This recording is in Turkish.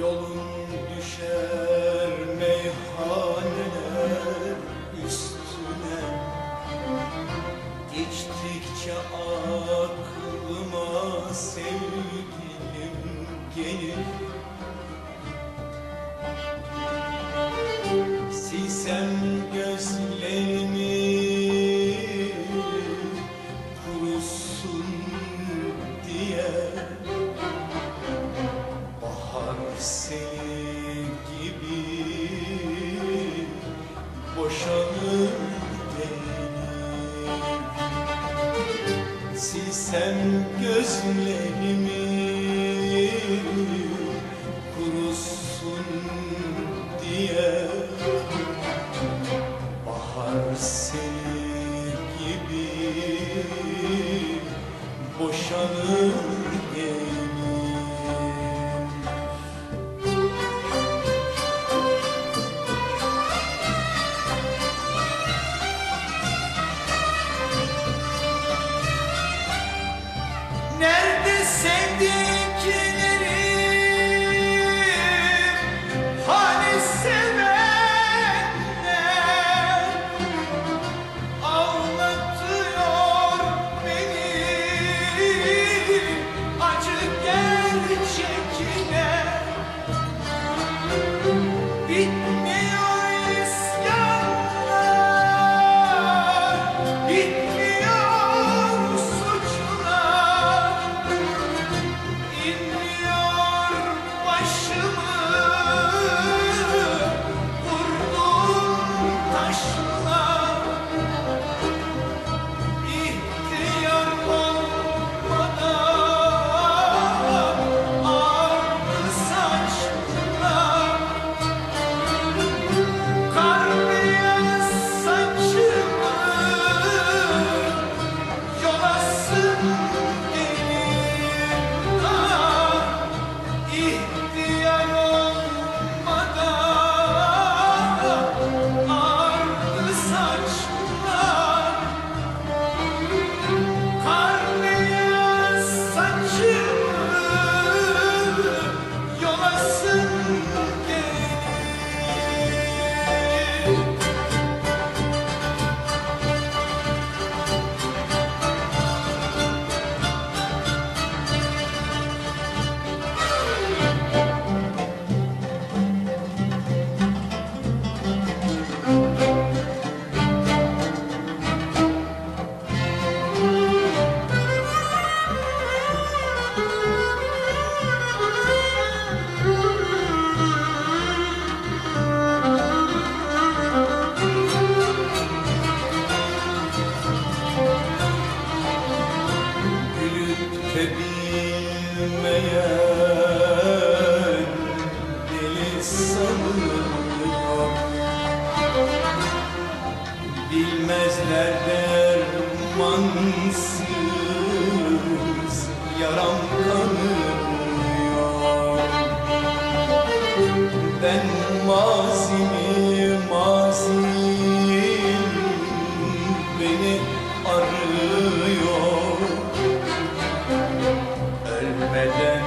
Yolun düşer meyhaneler üstüne. Geçtikçe aklıma sevgilim gelir. gözlerimi kurusun diye. Bahar seni gibi boşanır ben mazimi mazim beni arıyor. Ölmeden